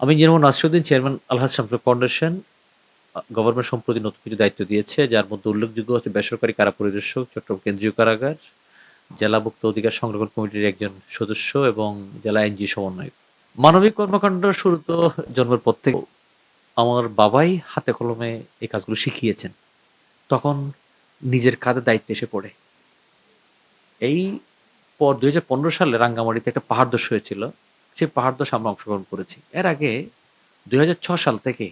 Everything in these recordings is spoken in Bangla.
আমি যেমন Nasiruddin chairman Alhaj Shamsul foundation government সম্প্রতি নতুন কিছু দায়িত্ব দিয়েছে যার মধ্যে উল্লেখযোগ্য হচ্ছে বেসরকারি কারা পরিদর্শক, চট্টগ্রাম কেন্দ্রীয় কারাগার, জেলা ভুক্ত অধিকার সংরক্ষণ কমিটির একজন সদস্য এবং জেলা আইনজীবী সমন্বয়ক। মানবিক কর্মকাণ্ড শুরু তো জন্মের পর থেকে আমার বাবাই হাতে কলমে এই কাজগুলো শিখিয়েছেন। তখন নিজের কাঁধে দায়িত্ব এসে পড়ে। এই পর ২০১৫ সালে রাঙ্গামাটিতে একটা পাহাড় ধস হয়েছিল। সেই পাহাড় ধসে আমরা অংশগ্রহণ করেছি। এর আগে ২০০৬ সাল থেকে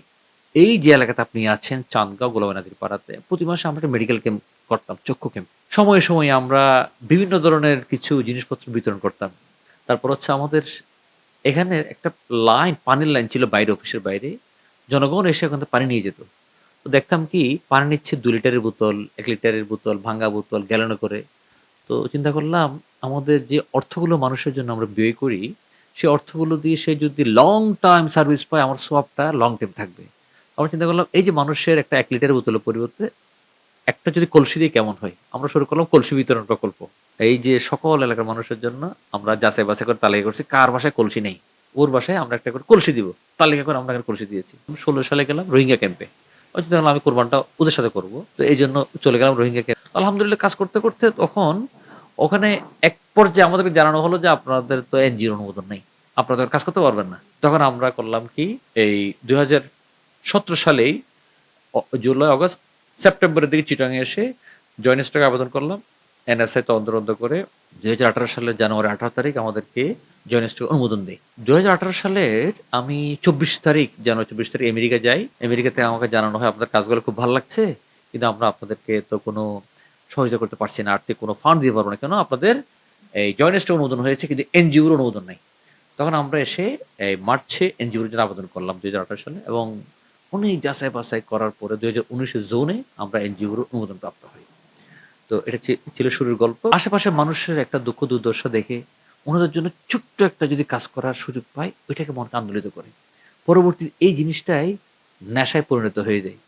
এই যে এলাকাতে আপনি আছেন চান্দগাঁও, গোলাপীনাথের পাড়াতে প্রতি মাসে আমরা মেডিকেল ক্যাম্প করতাম, চক্ষু ক্যাম্প। সময়ে, সময়ে আমরা বিভিন্ন ধরনের কিছু জিনিসপত্র বিতরণ করতাম। তারপর হচ্ছে আমাদের এখানে একটা লাইন, পানির লাইন ছিল বাইরে অফিসের বাইরে। জনগণ এসে ওখান থেকে পানি নিয়ে যেত। তো দেখতাম কি পানি নিচ্ছে দু লিটারের বোতল, এক লিটারের বোতল, ভাঙ্গা বোতল, গ্যালনে করে। তো চিন্তা করলাম আমাদের যে অর্থগুলো মানুষের জন্য আমরা ব্যয় করি, সেই অর্থগুলো দিয়ে সে যদি লং টাইম সার্ভিস পায় আমার সোয়াবটা লং টাইম থাকবে। আমরা চিন্তা করলাম এই যে মানুষের একটা ১ লিটারের বোতলের পরিবর্তে একটা যদি কলসি দিয়ে কেমন হয়? আমরা শুরু করলাম কলসি বিতরণ প্রকল্প। এই যে সকল এলাকার মানুষের জন্য আমরা যাচাই বাছাই করে তালিকা করছি কার বাসায় কলসি নেই। ওর বাসায় আমরা একটা করে কলসি দিব। তালিকা করে আমরা কলসি দিয়েছি। ১৬ সালে গেলাম রোহিঙ্গা ক্যাম্পে। চিন্তা করলাম আমি কোরবানটা ওদের সাথে করব। তো এই জন্য চলে গেলাম রোহিঙ্গা ক্যাম্প। আলহামদুলিল্লাহ কাজ করতে, করতে তখন ওখানে এক পর্যায়ে আমাদেরকে জানানো হলো যে আপনাদের তো এনজিওর অনুমোদন নেই। আপনারা কাজ করতে পারবেন না। তখন আমরা করলাম কি এই ২০১৭ সালেই জুলাই, অগাস্ট, সেপ্টেম্বরের দিকে চিটাগাং এ এসে জয়েন্ট স্টকে আবেদন করলাম। এনএসআই তদন্ত করে ২০১৮ সালের জানুয়ারি ১৮ তারিখ আমাদেরকে জয়েন্ট স্টক অনুমোদন দেয়। ২০১৮ সালের আমি ২৪ তারিখ জানুয়ারি ২৪ তারিখ আমেরিকা যাই। আমেরিকাতে আমাকে জানানো হয় আপনাদের কাজগুলো খুব ভালো লাগছে। কিন্তু আমরা আপনাদেরকে তো কোনো সহযোগিতা করতে পারছি না। আর্থিক কোনো ফান্ড দিতে পারব না। কেন? আপনাদের এই জয়েন্ট অনুমোদন হয়েছে, কিন্তু এনজিওর অনুমোদন নাই। তখন আমরা এসে এই মার্চে এনজিওর জন্য আবেদন করলাম ২০১৮ সালে এবং অনেক যাচাই বাছাই করার পরে ২০১৯ এর জুনে আমরা এনজিওর অনুমোদন প্রাপ্ত হই। তো এটা ছিল শুরুর গল্প। আশেপাশের মানুষের একটা দুঃখ দুর্দশা দেখে ওনাদের জন্য ছোট্ট একটা যদি কাজ করার সুযোগ পাই, ওইটাকে মনকে আন্দোলিত করে। পরবর্তী এই জিনিসটাই নেশায় পরিণত হয়ে যায়।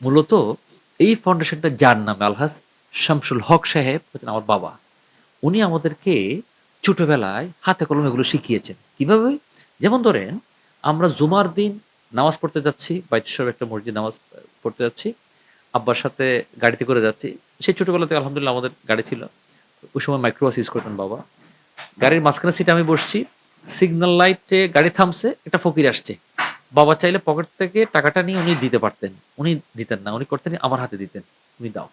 মূলত এই ফাউন্ডেশনটা যার নামে আলহাজ শামসুল হক সাহেব, হচ্ছেন আমার বাবা। উনি আমাদেরকে ছোটবেলায় হাতে কলমে এগুলো শিখিয়েছেন। কীভাবে? যেমন ধরেন আমরা জুমার দিন নামাজ পড়তে যাচ্ছি, বাইতুল একটা মসজিদ নামাজ পড়তে যাচ্ছি। আব্বার সাথে গাড়িতে করে যাচ্ছি। সেই ছোটবেলা থেকে আলহামদুলিল্লাহ আমাদের গাড়ি ছিল। ওই সময় মাইক্রোবাস ইউজ করতেন বাবা। গাড়ির মাঝখানে সিটে আমি বসছি। সিগন্যাল লাইটে গাড়ি থামছে, একটা ফকির আসছে। বাবা চাইলে পকেট থেকে টাকাটা নিয়ে উনি দিতে পারতেন। উনি দিতেন না। উনি করতেন আমার হাতে দিতেন। তুমি দাও।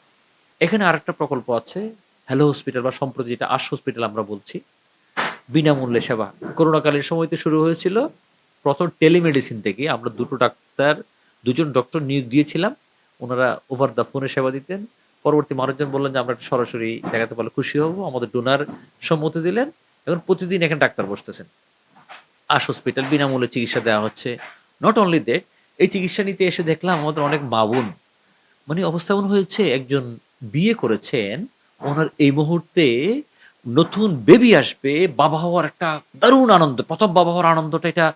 এখানে আরেকটা প্রকল্প আছে। হ্যালো হসপিটাল বা সম্প্রতি যেটা আশ হসপিটাল আমরা বলছি। বিনামূল্যে সেবা। করোনাকালীন সময়তে শুরু হয়েছিল। প্রথম টেলিমেডিসিন থেকে আমরা দুটো ডাক্তার, দুজন ডক্টর নিয়োগ দিয়েছিলাম। ওনারা ওভার দ্য ফোনে সেবা দিতেন। পরবর্তী মানুষজন বললেন যে আমরা সরাসরি দেখাতে পারলে খুশি হব। আমাদের ডোনার সম্মতি দিলেন। এখন প্রতিদিন এখানে ডাক্তার বসতেছেন। আশ হসপিটাল বিনামূল্যে চিকিৎসা দেওয়া হচ্ছে। নট অনলি দ্যাট এই চিকিৎসা নিতে এসে দেখলাম আমাদের অনেক মা-বোন মানে অবস্থাপন হয়েছে একজন বিয়ে করেছেন। ওনার এই মুহূর্তে নতুন বেবি আসবে। বাবা হওয়ার একটা দারুণ আনন্দ। ১ম বাবা হওয়ার আনন্দটা এটা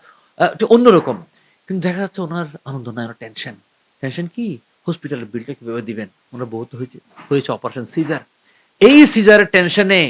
অন্যরকম। কিন্তু দেখা যাচ্ছে উনার আনন্দ নাই, উনার টেনশন। টেনশন কি? হসপিটালের বিলটা কীভাবে দিবেন? উনার বউ তো হয়েছে হয়েছে অপারেশন সিজার। এই সিজারের টেনশনে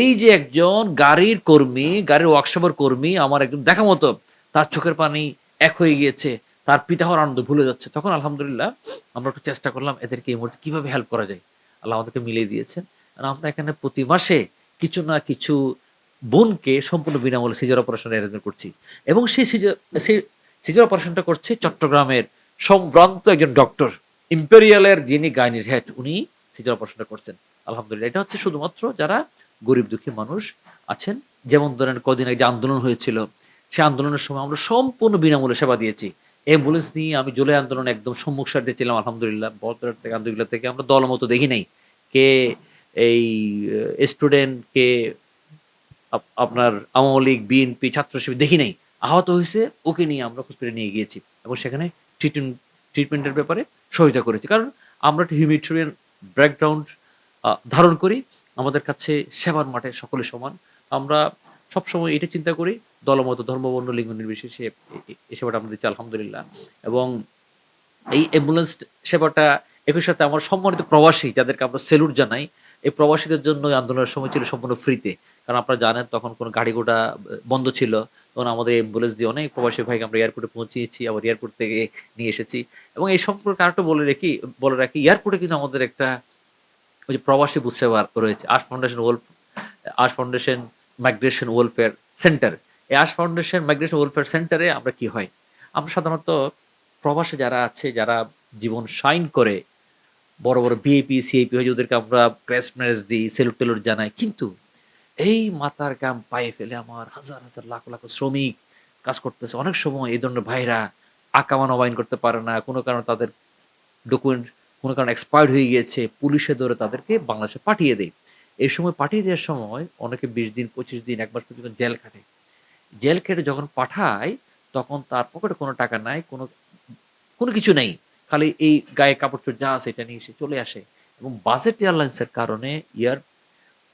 এই যে একজন গাড়ির কর্মী, গাড়ির ওয়ার্কশপের কর্মী আমার একদম দেখা মতো তার চোখের পানি এক হয়ে গিয়েছে। তার পিতা হওয়ার আনন্দ ভুলে যাচ্ছে। তখন আলহামদুলিল্লাহ আমরা একটু চেষ্টা করলাম এদেরকে এই মুহূর্তে কীভাবে হেল্প করা যায়। আল্লাহ আমাদেরকে মিলিয়ে দিয়েছেন। আর আমরা এখানে প্রতি মাসে কিছু না কিছু বোনকে সম্পূর্ণ বিনামূল্যে সিজার অপারেশনের অ্যারেঞ্জমেন্ট করছি। এবং সেই সিজার সেই সিজার অপারেশনটা করছে চট্টগ্রামের সম্ভ্রান্ত একজন ডক্টর। ইম্পেরিয়ালের যিনি গাইনির হেড, উনি সিজার অপারেশনটা করছেন। আলহামদুলিল্লাহ। এটা হচ্ছে শুধুমাত্র যারা গরিব দুঃখী মানুষ আছেন। যেমন ধরেন, কদিন আগে যে আন্দোলন হয়েছিল। সেই আন্দোলনের সময় আমরা সম্পূর্ণ বিনামূল্যে সেবা দিয়েছি। অ্যাম্বুলেন্স নিয়ে আমি জুলাই আন্দোলন একদম সম্মুখ সার দিয়েছিলাম আলহামদুলিল্লাহ। বড়পাড়া থেকে আন্দোলন থেকে আমরা দলমত দেখি নাই। কে এই স্টুডেন্ট কে আপ আপনার আওয়ামী লীগ, বিএনপি, ছাত্র শিবির দেখি নাই। আহত হইছে ওকে নিয়ে আমরা হসপিটালে নিয়ে গিয়েছি। এবং সেখানে ট্রিটমেন্ট ট্রিটমেন্টের ব্যাপারে সহযোগিতা করেছি। কারণ আমরা একটা হিউম্যানিটেরিয়ান ব্যাকগ্রাউন্ড ধারণ করি। আমাদের কাছে সেবার মাঠে সকলে সমান। আমরা সবসময় এটা চিন্তা করি দলমত, ধর্ম, বর্ণ, লিঙ্গ নির্বিশেষে এই সেবাটা আমরা দিচ্ছি আলহামদুলিল্লাহ। এবং এই অ্যাম্বুলেন্স সেবাটা একই সাথে আমার সম্মানিত প্রবাসী যাদেরকে আমরা সেলুট জানাই। এই প্রবাসীদের জন্য আন্দোলনের সময় ছিল সম্পূর্ণ ফ্রিতে। কারণ আপনারা জানেন তখন কোনো গাড়ি-ঘোড়া বন্ধ ছিল। তখন আমাদের অ্যাম্বুলেন্স দিয়ে অনেক প্রবাসী ভাইকে আমরা এয়ারপোর্টে পৌঁছিয়েছি, আবার এয়ারপোর্ট থেকে নিয়ে এসেছি। এবং এই সম্পর্কে আরেকটা বলে রাখি বলে রাখি এয়ারপোর্টে কিন্তু আমাদের একটা ওই যে প্রবাসী সেবা রয়েছে। Ash foundation well Ash foundation migration welfare centre. এই আশ ফাউন্ডেশন মাইগ্রেশন ওয়েলফেয়ার সেন্টারে আমরা কি হয়? আমরা সাধারণত প্রবাসে যারা আছে, যারা জীবন সাইন করে, বড়, বড় ভিআইপি, সিআইপি হয়ে ওদেরকে আমরা ক্রেস্ট ম্যারেজ দিই, সেলুট-টেলুট জানাই। কিন্তু এই মাথার ঘাম পায়ে ফেলে আমার হাজার, হাজার লাখ, লাখ শ্রমিক কাজ করতেছে। অনেক সময় এই ধরনের ভাইরা আকামা নবায়ন করতে পারে না। কোনো কারণে তাদের ডকুমেন্ট কোনো কারণে এক্সপায়ার্ড হয়ে গিয়েছে। পুলিশে ধরে তাদেরকে বাংলাদেশে পাঠিয়ে দেয়। এই সময় পাঠিয়ে দেওয়ার সময় অনেকে ২০ দিন, ২৫ দিন, এক মাস পর্যন্ত জেল খাটে। জেল কেটে যখন পাঠায় তখন তার পকেটে কোনো টাকা নাই, কোনো কোনো কিছু নেই। খালি এই গায়ে কাপড়-চোপড় যা আছে এটা নিয়ে সে চলে আসে। এবং বাজেট এয়ারলাইন্সের কারণে এয়ার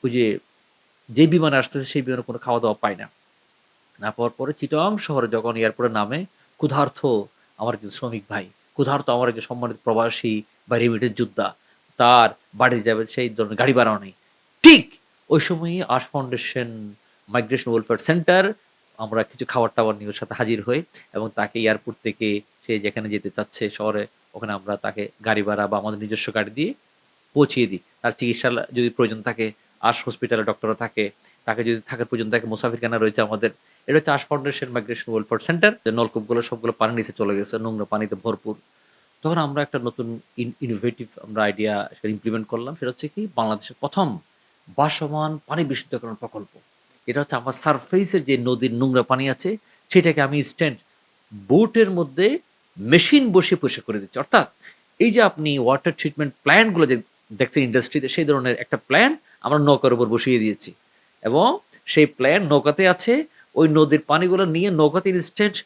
ওই যে, যে বিমানে আসতেছে সেই বিমানে কোনো খাওয়া-দাওয়া পায় না। না পাওয়ার পরে চিটাগং শহরে যখন এয়ারপোর্টে নামে ক্ষুধার্ত আমার একজন শ্রমিক ভাই, ক্ষুধার্ত আমার একজন সম্মানিত প্রবাসী বা রেমিটেন্স যোদ্ধা, তার বাড়ি যাবে সেই ধরনের গাড়ি ভাড়াও নেই। ঠিক ওই সময়ই আশ ফাউন্ডেশন মাইগ্রেশন ওয়েলফেয়ার সেন্টার আমরা কিছু খাবার-টাবার নিয়ে ওর সাথে হাজির হই এবং তাকে এয়ারপোর্ট থেকে সে যেখানে যেতে চাচ্ছে শহরে, ওখানে আমরা তাকে গাড়ি ভাড়া বা আমাদের নিজস্ব গাড়ি দিয়ে পৌঁছিয়ে দিই। তার চিকিৎসা যদি প্রয়োজন থাকে, আশ হসপিটালে ডক্টররা থাকে। তাকে যদি থাকার প্রয়োজন থাকে মুসাফিরখানা রয়েছে আমাদের। এটা হচ্ছে আশ ফাউন্ডেশন মাইগ্রেশন ওয়েলফেয়ার সেন্টার। যে নলকূপগুলো সবগুলো পানির নিচে চলে গেছে, নোংরা পানিতে ভরপুর। তখন আমরা একটা নতুন ইন ইনোভেটিভ আমরা আইডিয়া সেটা ইমপ্লিমেন্ট করলাম। সেটা হচ্ছে কি বাংলাদেশের ১ম ভাসমান পানি বিশুদ্ধকরণ প্রকল্প। এটা হচ্ছে আমার সারফেসের যে নদীর নোংরা পানি আছে, সেটাকে আমি ইনস্ট্যান্ট বোটের মধ্যে মেশিন বসিয়ে পরিষ্কার করে দিচ্ছে অর্থাৎ এই যে আপনি ওয়াটার ট্রিটমেন্ট প্ল্যান্টগুলো যে দেখছেন ইন্ডাস্ট্রিতে সেই ধরনের একটা প্ল্যান্ট আমরা নৌকার উপর বসিয়ে দিয়েছি। এবং সেই প্ল্যান্ট নৌকাতে আছে। ওই নদীর পানিগুলো নিয়ে নৌকাতে ইনস্ট্যান্ট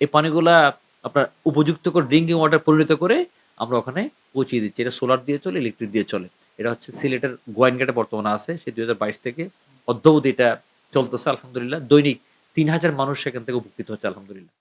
এই পানিগুলা আপনার উপযুক্ত করে ড্রিংকিং ওয়াটার পরিণত করে আমরা ওখানে পৌঁছিয়ে দিচ্ছি। এটা সোলার দিয়ে চলে, ইলেকট্রিক দিয়ে চলে। এটা হচ্ছে সিলেটের গোয়াইনঘাটে বর্তমানে আছে। সে ২০২২ থেকে অদ্যাবধি এটা চলতেছে আলহামদুলিল্লাহ। দৈনিক ৩,০০০ মানুষ সেখান থেকে উপকৃত হচ্ছে আলহামদুলিল্লাহ।